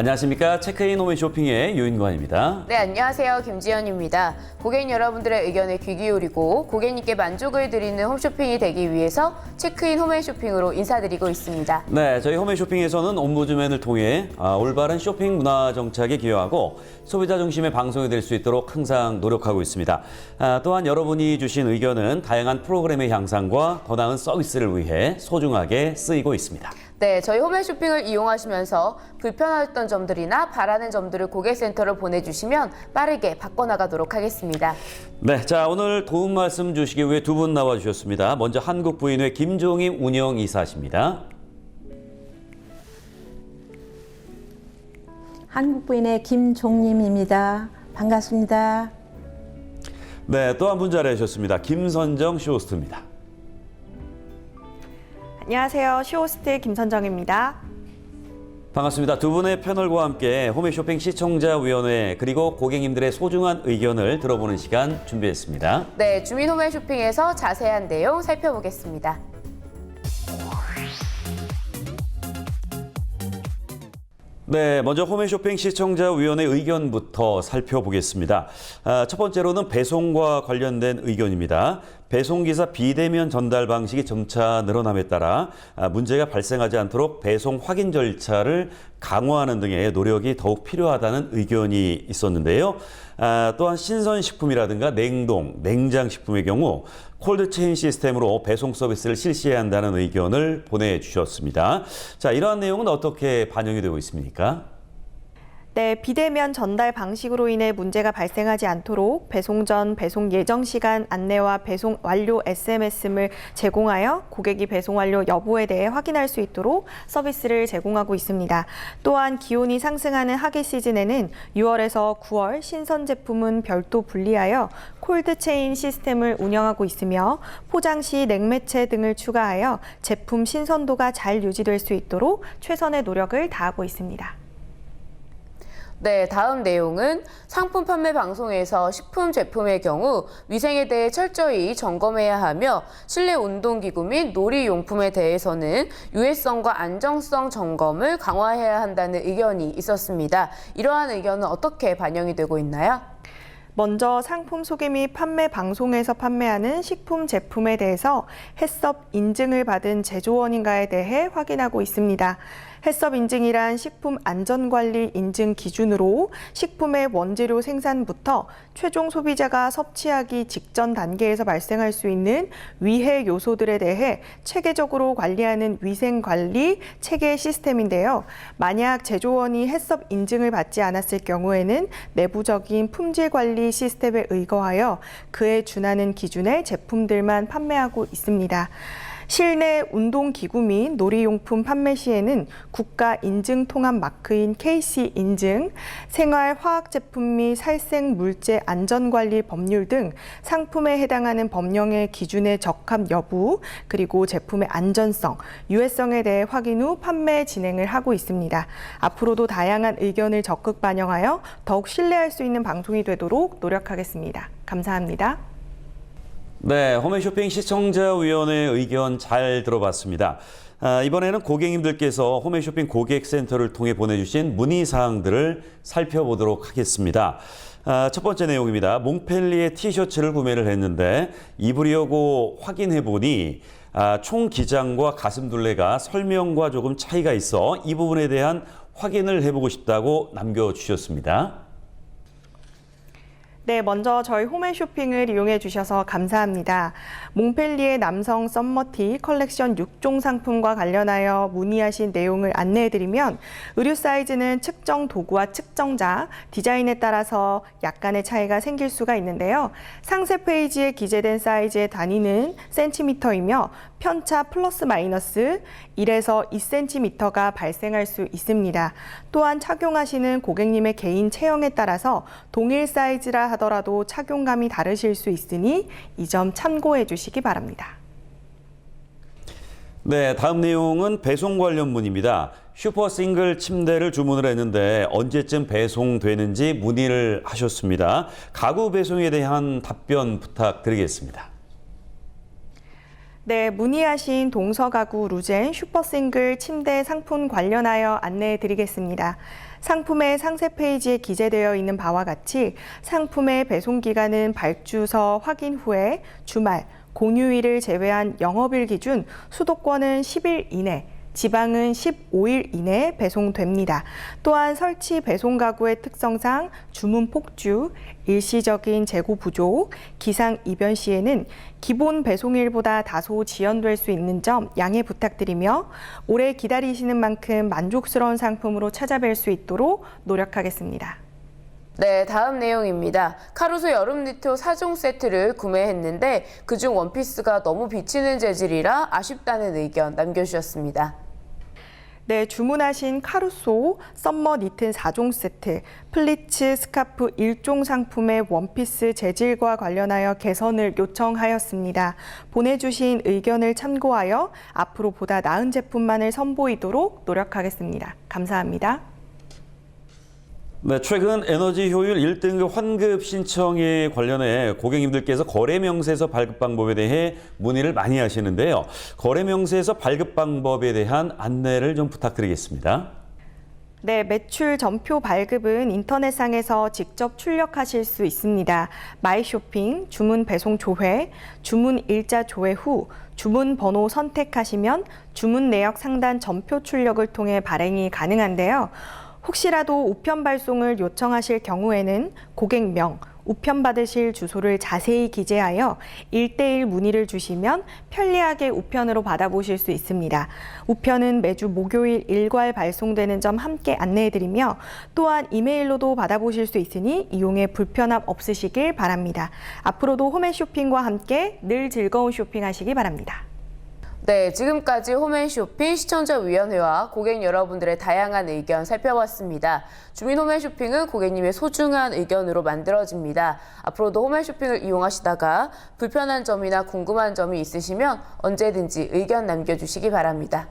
안녕하십니까. 체크인 홈쇼핑의 유인관입니다. 네, 안녕하세요. 김지연입니다. 고객 여러분들의 의견에 귀 기울이고 고객님께 만족을 드리는 홈쇼핑이 되기 위해서 체크인 홈앤 쇼핑으로 인사드리고 있습니다. 네, 저희 홈쇼핑에서는 옴부즈맨을 통해 아, 올바른 쇼핑 문화 정착에 기여하고 소비자 중심의 방송이 될 수 있도록 항상 노력하고 있습니다. 아, 또한 여러분이 주신 의견은 다양한 프로그램의 향상과 더 나은 서비스를 위해 소중하게 쓰이고 있습니다. 네, 저희 홈앤 쇼핑을 이용하시면서 불편했던 점들이나 바라는 점들을 고객센터로 보내주시면 빠르게 바꿔나가도록 하겠습니다. 네, 자 오늘 도움 말씀 주시기 위해 두 분 나와주셨습니다. 먼저 한국부인회 김종임 운영이사십니다. 한국부인의 김종림입니다. 반갑습니다. 네, 또 한 분 자리하셨습니다. 김선정 쇼호스트입니다. 안녕하세요. 쇼호스트 김선정입니다. 반갑습니다. 두 분의 패널과 함께 홈쇼핑 시청자위원회 그리고 고객님들의 소중한 의견을 들어보는 시간 준비했습니다. 네, 주민 홈앤쇼핑에서 자세한 내용 살펴보겠습니다. 네, 먼저 홈쇼핑 시청자위원회 의견부터 살펴보겠습니다. 아, 첫 번째로는 배송과 관련된 의견입니다. 배송기사 비대면 전달 방식이 점차 늘어남에 따라 아, 문제가 발생하지 않도록 배송 확인 절차를 강화하는 등의 노력이 더욱 필요하다는 의견이 있었는데요. 아, 또한 신선식품이라든가 냉동, 냉장식품의 경우 콜드체인 시스템으로 배송 서비스를 실시해야 한다는 의견을 보내주셨습니다. 자, 이러한 내용은 어떻게 반영이 되고 있습니까? 네, 비대면 전달 방식으로 인해 문제가 발생하지 않도록 배송 전 배송 예정 시간 안내와 배송 완료 SMS를 제공하여 고객이 배송 완료 여부에 대해 확인할 수 있도록 서비스를 제공하고 있습니다. 또한 기온이 상승하는 하계 시즌에는 6월에서 9월 신선 제품은 별도 분리하여 콜드체인 시스템을 운영하고 있으며 포장 시 냉매체 등을 추가하여 제품 신선도가 잘 유지될 수 있도록 최선의 노력을 다하고 있습니다. 네, 다음 내용은 상품 판매 방송에서 식품 제품의 경우 위생에 대해 철저히 점검해야 하며 실내 운동기구 및 놀이용품에 대해서는 유해성과 안정성 점검을 강화해야 한다는 의견이 있었습니다. 이러한 의견은 어떻게 반영이 되고 있나요? 먼저 상품 소개 및 판매 방송에서 판매하는 식품 제품에 대해서 해썹 인증을 받은 제조원인가에 대해 확인하고 있습니다. 해썹 인증이란 식품 안전관리 인증 기준으로 식품의 원재료 생산부터 최종 소비자가 섭취하기 직전 단계에서 발생할 수 있는 위해 요소들에 대해 체계적으로 관리하는 위생관리 체계 시스템인데요. 만약 제조원이 해썹 인증을 받지 않았을 경우에는 내부적인 품질 관리 시스템에 의거하여 그에 준하는 기준의 제품들만 판매하고 있습니다. 실내 운동기구 및 놀이용품 판매 시에는 국가 인증 통합 마크인 KC 인증, 생활 화학 제품 및 살생 물질 안전관리 법률 등 상품에 해당하는 법령의 기준에 적합 여부, 그리고 제품의 안전성, 유해성에 대해 확인 후 판매 진행을 하고 있습니다. 앞으로도 다양한 의견을 적극 반영하여 더욱 신뢰할 수 있는 방송이 되도록 노력하겠습니다. 감사합니다. 네, 홈쇼핑 시청자위원회 의견 잘 들어봤습니다. 아, 이번에는 고객님들께서 홈쇼핑 고객센터를 통해 보내주신 문의사항들을 살펴보도록 하겠습니다. 아, 첫 번째 내용입니다. 몽펠리의 티셔츠를 구매를 했는데 입으려고 확인해 보니 아, 총 기장과 가슴둘레가 설명과 조금 차이가 있어 이 부분에 대한 확인을 해보고 싶다고 남겨주셨습니다. 네, 먼저 저희 홈앤 쇼핑을 이용해 주셔서 감사합니다. 몽펠리의 남성 썸머티 컬렉션 6종 상품과 관련하여 문의하신 내용을 안내해 드리면 의류 사이즈는 측정 도구와 측정자, 디자인에 따라서 약간의 차이가 생길 수가 있는데요. 상세 페이지에 기재된 사이즈의 단위는 센티미터이며 편차 플러스 마이너스 1에서 2cm가 발생할 수 있습니다. 또한 착용하시는 고객님의 개인 체형에 따라서 동일 사이즈라 하더라도 착용감이 다르실 수 있으니 이 점 참고해 주시기 바랍니다. 네, 다음 내용은 배송 관련 문의입니다. 슈퍼 싱글 침대를 주문을 했는데 언제쯤 배송되는지 문의를 하셨습니다. 가구 배송에 대한 답변 부탁드리겠습니다. 네, 문의하신 동서가구 루젠 슈퍼싱글 침대 상품 관련하여 안내해 드리겠습니다. 상품의 상세 페이지에 기재되어 있는 바와 같이 상품의 배송 기간은 발주서 확인 후에 주말, 공휴일을 제외한 영업일 기준 수도권은 10일 이내, 지방은 15일 이내에 배송됩니다. 또한 설치 배송 가구의 특성상 주문 폭주, 일시적인 재고 부족, 기상 이변 시에는 기본 배송일보다 다소 지연될 수 있는 점 양해 부탁드리며 오래 기다리시는 만큼 만족스러운 상품으로 찾아뵐 수 있도록 노력하겠습니다. 네, 다음 내용입니다. 카루소 여름 니트 4종 세트를 구매했는데 그중 원피스가 너무 비치는 재질이라 아쉽다는 의견 남겨주셨습니다. 네, 주문하신 카루소 썸머 니튼 4종 세트, 플리츠 스카프 1종 상품의 원피스 재질과 관련하여 개선을 요청하였습니다. 보내주신 의견을 참고하여 앞으로 보다 나은 제품만을 선보이도록 노력하겠습니다. 감사합니다. 네, 최근 에너지 효율 1등급 환급 신청에 관련해 고객님들께서 거래 명세서 발급 방법에 대해 문의를 많이 하시는데요. 거래 명세서 발급 방법에 대한 안내를 좀 부탁드리겠습니다. 네, 매출 전표 발급은 인터넷상에서 직접 출력하실 수 있습니다. 마이쇼핑, 주문 배송 조회, 주문 일자 조회 후 주문 번호 선택하시면 주문 내역 상단 전표 출력을 통해 발행이 가능한데요. 혹시라도 우편 발송을 요청하실 경우에는 고객명, 우편 받으실 주소를 자세히 기재하여 일대일 문의를 주시면 편리하게 우편으로 받아보실 수 있습니다. 우편은 매주 목요일 일괄 발송되는 점 함께 안내해드리며 또한 이메일로도 받아보실 수 있으니 이용에 불편함 없으시길 바랍니다. 앞으로도 홈앤 쇼핑과 함께 늘 즐거운 쇼핑하시기 바랍니다. 네, 지금까지 홈앤쇼핑 시청자위원회와 고객 여러분들의 다양한 의견 살펴봤습니다. 주민 홈앤쇼핑은 고객님의 소중한 의견으로 만들어집니다. 앞으로도 홈앤쇼핑을 이용하시다가 불편한 점이나 궁금한 점이 있으시면 언제든지 의견 남겨주시기 바랍니다.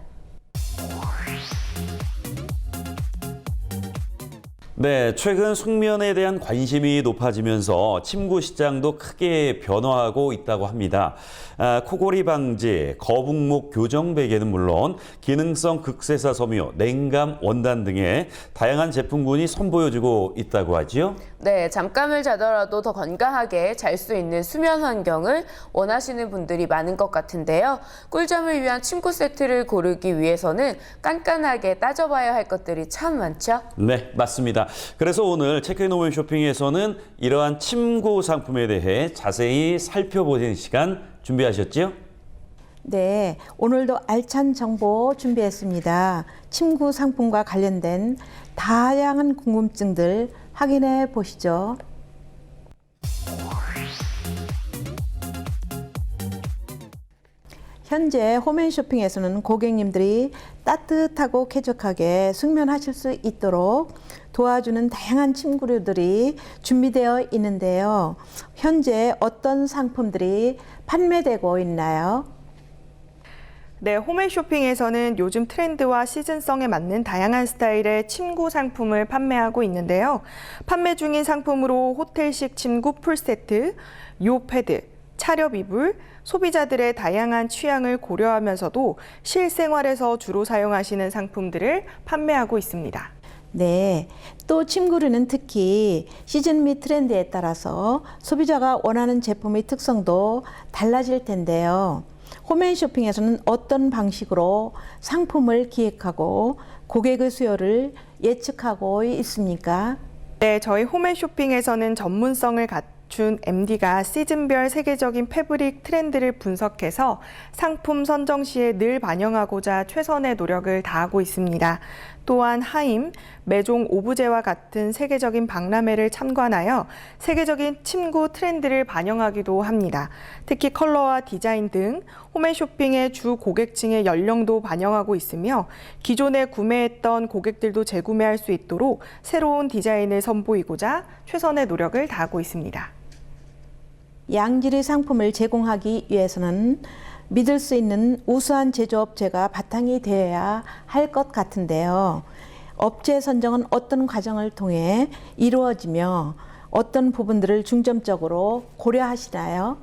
네, 최근 숙면에 대한 관심이 높아지면서 침구 시장도 크게 변화하고 있다고 합니다. 아, 코골이 방지, 거북목 교정 베개는 물론 기능성 극세사 섬유, 냉감 원단 등의 다양한 제품군이 선보여지고 있다고 하지요. 네, 잠깐을 자더라도 더 건강하게 잘 수 있는 수면 환경을 원하시는 분들이 많은 것 같은데요. 꿀잠을 위한 침구 세트를 고르기 위해서는 깐깐하게 따져봐야 할 것들이 참 많죠. 네, 맞습니다. 그래서 오늘 체크인오면 쇼핑에서는 이러한 침구 상품에 대해 자세히 살펴보는 시간 준비하셨지요? 네, 오늘도 알찬 정보 준비했습니다. 침구 상품과 관련된 다양한 궁금증들 확인해 보시죠. 현재 홈앤쇼핑에서는 고객님들이 따뜻하고 쾌적하게 숙면하실 수 있도록 도와주는 다양한 침구류들이 준비되어 있는데요. 현재 어떤 상품들이 판매되고 있나요? 네, 홈앤쇼핑에서는 요즘 트렌드와 시즌성에 맞는 다양한 스타일의 침구 상품을 판매하고 있는데요. 판매 중인 상품으로 호텔식 침구 풀세트, 요 패드, 차렵 이불, 소비자들의 다양한 취향을 고려하면서도 실생활에서 주로 사용하시는 상품들을 판매하고 있습니다. 네. 또 침구류는 특히 시즌 및 트렌드에 따라서 소비자가 원하는 제품의 특성도 달라질 텐데요. 홈앤 쇼핑에서는 어떤 방식으로 상품을 기획하고 고객의 수요를 예측하고 있습니까? 네, 저희 홈앤 쇼핑에서는 전문성을 갖춘 MD가 시즌별 세계적인 패브릭 트렌드를 분석해서 상품 선정 시에 늘 반영하고자 최선의 노력을 다하고 있습니다. 또한 하임, 매종 오브제와 같은 세계적인 박람회를 참관하여 세계적인 침구 트렌드를 반영하기도 합니다. 특히 컬러와 디자인 등 홈앤 쇼핑의 주 고객층의 연령도 반영하고 있으며 기존에 구매했던 고객들도 재구매할 수 있도록 새로운 디자인을 선보이고자 최선의 노력을 다하고 있습니다. 양질의 상품을 제공하기 위해서는 믿을 수 있는 우수한 제조업체가 바탕이 되어야 할 것 같은데요. 업체 선정은 어떤 과정을 통해 이루어지며 어떤 부분들을 중점적으로 고려하시나요?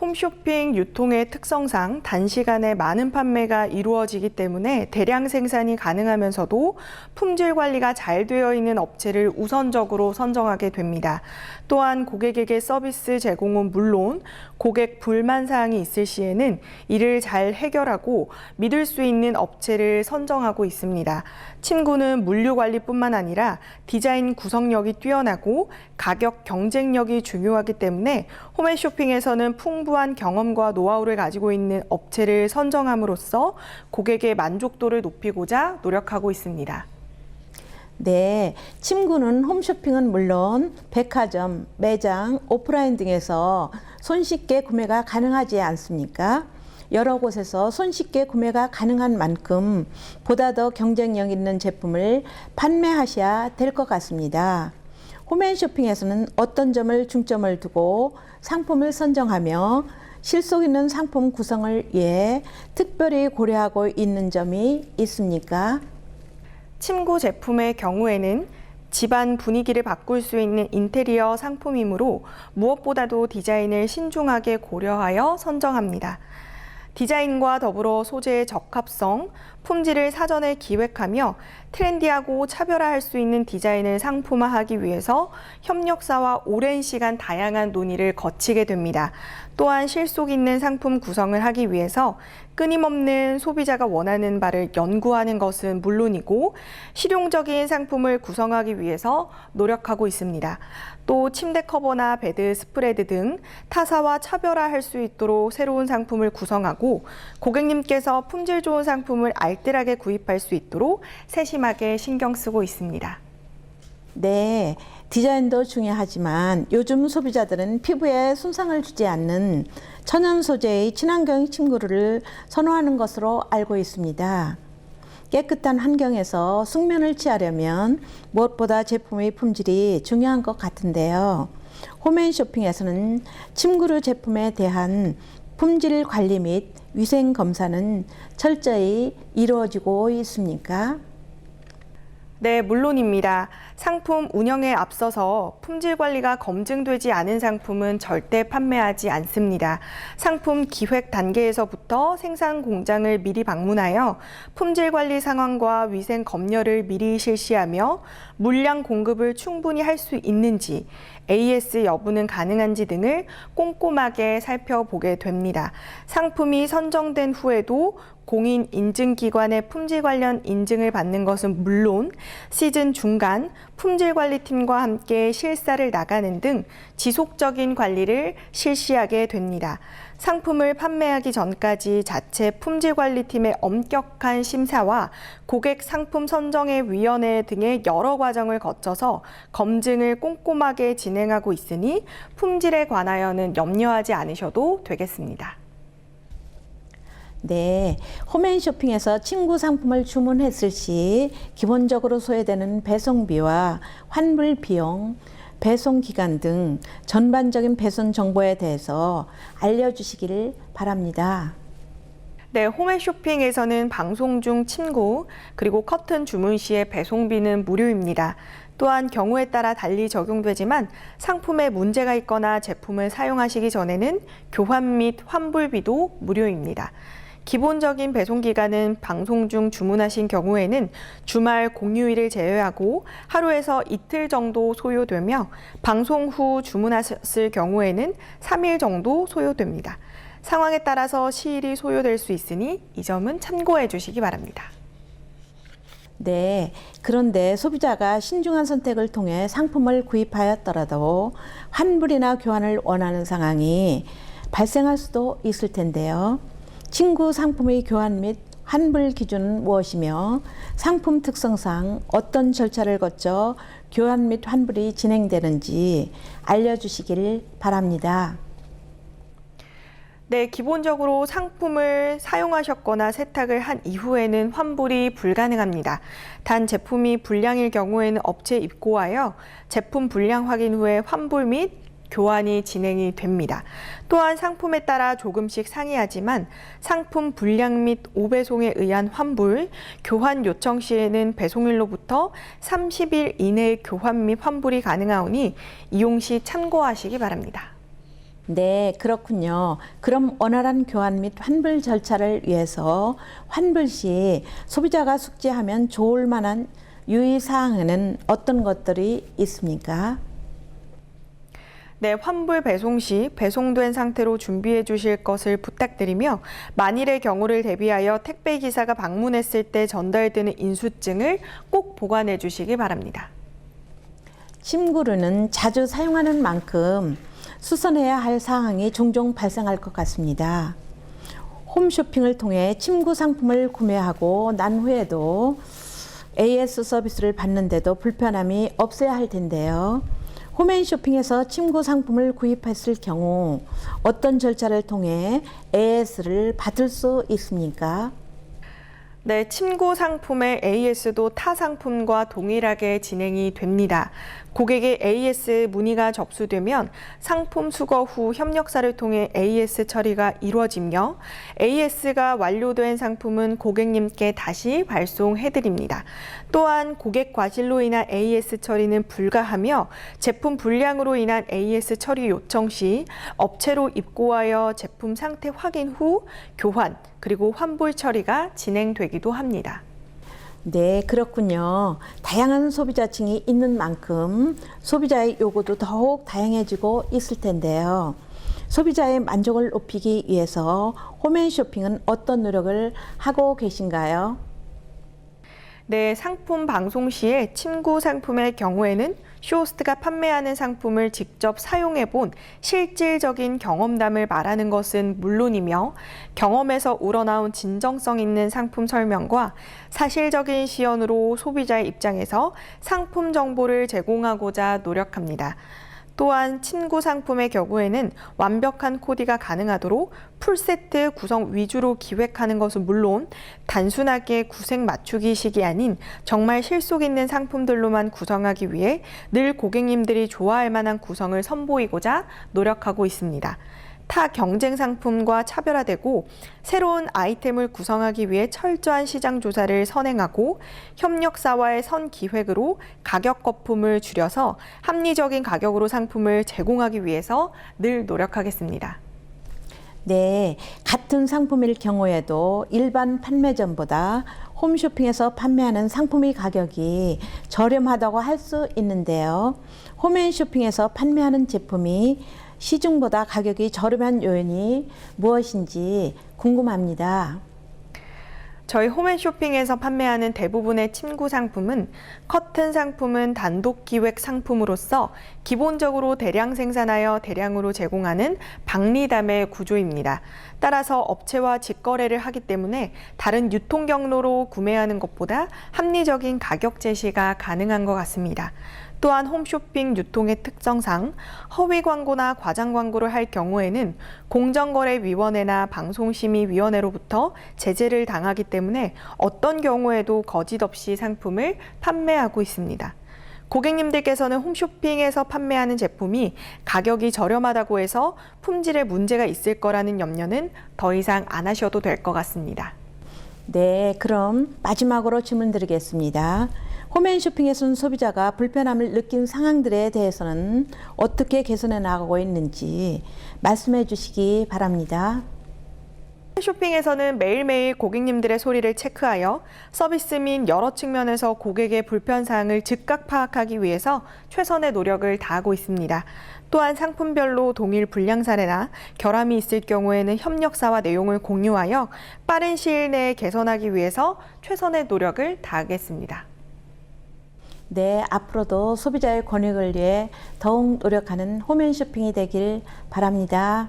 홈쇼핑 유통의 특성상 단시간에 많은 판매가 이루어지기 때문에 대량 생산이 가능하면서도 품질 관리가 잘 되어 있는 업체를 우선적으로 선정하게 됩니다. 또한 고객에게 서비스 제공은 물론 고객 불만 사항이 있을 시에는 이를 잘 해결하고 믿을 수 있는 업체를 선정하고 있습니다. 침구는 물류 관리뿐만 아니라 디자인 구성력이 뛰어나고 가격 경쟁력이 중요하기 때문에 홈앤 쇼핑에서는 풍부한 경험과 노하우를 가지고 있는 업체를 선정함으로써 고객의 만족도를 높이고자 노력하고 있습니다. 네, 침구는 홈쇼핑은 물론 백화점, 매장, 오프라인 등에서 손쉽게 구매가 가능하지 않습니까? 여러 곳에서 손쉽게 구매가 가능한 만큼 보다 더 경쟁력 있는 제품을 판매하셔야 될 것 같습니다. 홈앤 쇼핑에서는 어떤 점을 중점을 두고 상품을 선정하며 실속 있는 상품 구성을 위해 특별히 고려하고 있는 점이 있습니까? 침구 제품의 경우에는 집안 분위기를 바꿀 수 있는 인테리어 상품이므로 무엇보다도 디자인을 신중하게 고려하여 선정합니다. 디자인과 더불어 소재의 적합성, 품질을 사전에 기획하며 트렌디하고 차별화할 수 있는 디자인을 상품화하기 위해서 협력사와 오랜 시간 다양한 논의를 거치게 됩니다. 또한 실속 있는 상품 구성을 하기 위해서 끊임없는 소비자가 원하는 바를 연구하는 것은 물론이고 실용적인 상품을 구성하기 위해서 노력하고 있습니다. 또 침대 커버나 베드 스프레드 등 타사와 차별화할 수 있도록 새로운 상품을 구성하고 고객님께서 품질 좋은 상품을 알뜰하게 구입할 수 있도록 세심하게 신경 쓰고 있습니다. 네, 디자인도 중요하지만 요즘 소비자들은 피부에 손상을 주지 않는 천연 소재의 친환경 침구를 선호하는 것으로 알고 있습니다. 깨끗한 환경에서 숙면을 취하려면 무엇보다 제품의 품질이 중요한 것 같은데요. 홈앤 쇼핑에서는 침구류 제품에 대한 품질 관리 및 위생 검사는 철저히 이루어지고 있습니까? 네, 물론입니다. 상품 운영에 앞서서 품질 관리가 검증되지 않은 상품은 절대 판매하지 않습니다. 상품 기획 단계에서부터 생산 공장을 미리 방문하여 품질 관리 상황과 위생 검열을 미리 실시하며 물량 공급을 충분히 할 수 있는지 AS 여부는 가능한지 등을 꼼꼼하게 살펴보게 됩니다. 상품이 선정된 후에도 공인 인증기관의 품질 관련 인증을 받는 것은 물론 시즌 중간 품질관리팀과 함께 실사를 나가는 등 지속적인 관리를 실시하게 됩니다. 상품을 판매하기 전까지 자체 품질관리팀의 엄격한 심사와 고객 상품 선정의 위원회 등의 여러 과정을 거쳐서 검증을 꼼꼼하게 진행하고 있으니 품질에 관하여는 염려하지 않으셔도 되겠습니다. 네, 홈앤 쇼핑에서 친구 상품을 주문했을 시 기본적으로 소요되는 배송비와 환불 비용, 배송 기간 등 전반적인 배송 정보에 대해서 알려주시기를 바랍니다. 네, 홈앤쇼핑에서는 방송 중 침구 그리고 커튼 주문 시의 배송비는 무료입니다. 또한 경우에 따라 달리 적용되지만 상품에 문제가 있거나 제품을 사용하시기 전에는 교환 및 환불비도 무료입니다. 기본적인 배송 기간은 방송 중 주문하신 경우에는 주말 공휴일을 제외하고 하루에서 이틀 정도 소요되며 방송 후 주문하셨을 경우에는 3일 정도 소요됩니다. 상황에 따라서 시일이 소요될 수 있으니 이 점은 참고해 주시기 바랍니다. 네, 그런데 소비자가 신중한 선택을 통해 상품을 구입하였더라도 환불이나 교환을 원하는 상황이 발생할 수도 있을 텐데요. 친구 상품의 교환 및 환불 기준은 무엇이며 상품 특성상 어떤 절차를 거쳐 교환 및 환불이 진행되는지 알려주시길 바랍니다. 네, 기본적으로 상품을 사용하셨거나 세탁을 한 이후에는 환불이 불가능합니다. 단 제품이 불량일 경우에는 업체에 입고하여 제품 불량 확인 후에 환불 및 교환이 진행이 됩니다. 또한 상품에 따라 조금씩 상이하지만 상품 불량 및 오배송에 의한 환불, 교환 요청 시에는 배송일로부터 30일 이내에 교환 및 환불이 가능하오니 이용 시 참고하시기 바랍니다. 네, 그렇군요. 그럼 원활한 교환 및 환불 절차를 위해서 환불 시 소비자가 숙지하면 좋을 만한 유의 사항에는 어떤 것들이 있습니까? 네, 환불 배송 시 배송된 상태로 준비해 주실 것을 부탁드리며 만일의 경우를 대비하여 택배 기사가 방문했을 때 전달되는 인수증을 꼭 보관해 주시기 바랍니다. 침구류는 자주 사용하는 만큼 수선해야 할 사항이 종종 발생할 것 같습니다. 홈쇼핑을 통해 침구 상품을 구매하고 난 후에도 AS 서비스를 받는데도 불편함이 없어야 할 텐데요. 홈앤 쇼핑에서 침구 상품을 구입했을 경우 어떤 절차를 통해 AS를 받을 수 있습니까? 네, 침구 상품의 AS도 타 상품과 동일하게 진행이 됩니다. 고객의 AS 문의가 접수되면 상품 수거 후 협력사를 통해 AS 처리가 이루어지며 AS가 완료된 상품은 고객님께 다시 발송해 드립니다. 또한 고객 과실로 인한 AS 처리는 불가하며 제품 불량으로 인한 AS 처리 요청 시 업체로 입고하여 제품 상태 확인 후 교환 그리고 환불 처리가 진행되기도 합니다. 네, 그렇군요. 다양한 소비자층이 있는 만큼 소비자의 요구도 더욱 다양해지고 있을 텐데요. 소비자의 만족을 높이기 위해서 홈앤 쇼핑은 어떤 노력을 하고 계신가요? 네, 상품 방송 시에 침구 상품의 경우에는 쇼호스트가 판매하는 상품을 직접 사용해 본 실질적인 경험담을 말하는 것은 물론이며 경험에서 우러나온 진정성 있는 상품 설명과 사실적인 시연으로 소비자의 입장에서 상품 정보를 제공하고자 노력합니다. 또한 침구 상품의 경우에는 완벽한 코디가 가능하도록 풀세트 구성 위주로 기획하는 것은 물론 단순하게 구색 맞추기식이 아닌 정말 실속 있는 상품들로만 구성하기 위해 늘 고객님들이 좋아할 만한 구성을 선보이고자 노력하고 있습니다. 타 경쟁 상품과 차별화되고 새로운 아이템을 구성하기 위해 철저한 시장 조사를 선행하고 협력사와의 선 기획으로 가격 거품을 줄여서 합리적인 가격으로 상품을 제공하기 위해서 늘 노력하겠습니다. 네, 같은 상품일 경우에도 일반 판매점보다 홈쇼핑에서 판매하는 상품의 가격이 저렴하다고 할 수 있는데요. 홈앤쇼핑에서 판매하는 제품이 시중보다 가격이 저렴한 요인이 무엇인지 궁금합니다. 저희 홈앤쇼핑에서 판매하는 대부분의 침구 상품은 커튼 상품은 단독 기획 상품으로서 기본적으로 대량 생산하여 대량으로 제공하는 박리담의 구조입니다. 따라서 업체와 직거래를 하기 때문에 다른 유통 경로로 구매하는 것보다 합리적인 가격 제시가 가능한 것 같습니다. 또한 홈쇼핑 유통의 특성상 허위 광고나 과장 광고를 할 경우에는 공정거래위원회나 방송심의위원회로부터 제재를 당하기 때문에 어떤 경우에도 거짓 없이 상품을 판매하고 있습니다. 고객님들께서는 홈쇼핑에서 판매하는 제품이 가격이 저렴하다고 해서 품질에 문제가 있을 거라는 염려는 더 이상 안 하셔도 될 것 같습니다. 네, 그럼 마지막으로 질문 드리겠습니다. 홈앤쇼핑에서는 소비자가 불편함을 느낀 상황들에 대해서는 어떻게 개선해 나가고 있는지 말씀해 주시기 바랍니다. 쇼핑에서는 매일매일 고객님들의 소리를 체크하여 서비스 및 여러 측면에서 고객의 불편 사항을 즉각 파악하기 위해서 최선의 노력을 다하고 있습니다. 또한 상품별로 동일 불량 사례나 결함이 있을 경우에는 협력사와 내용을 공유하여 빠른 시일 내에 개선하기 위해서 최선의 노력을 다하겠습니다. 네, 앞으로도 소비자의 권익을 위해 더욱 노력하는 홈앤쇼핑이 되길 바랍니다.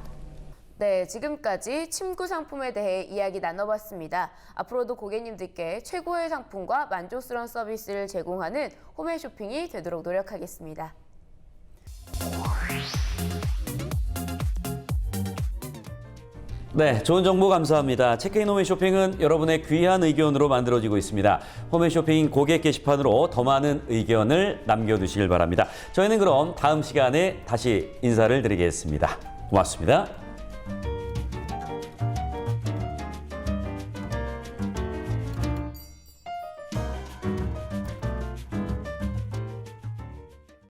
네, 지금까지 침구 상품에 대해 이야기 나눠봤습니다. 앞으로도 고객님들께 최고의 상품과 만족스러운 서비스를 제공하는 홈앤 쇼핑이 되도록 노력하겠습니다. 네, 좋은 정보 감사합니다. 체크인 홈앤 쇼핑은 여러분의 귀한 의견으로 만들어지고 있습니다. 홈앤 쇼핑 고객 게시판으로 더 많은 의견을 남겨두시길 바랍니다. 저희는 그럼 다음 시간에 다시 인사를 드리겠습니다. 고맙습니다. Thank you.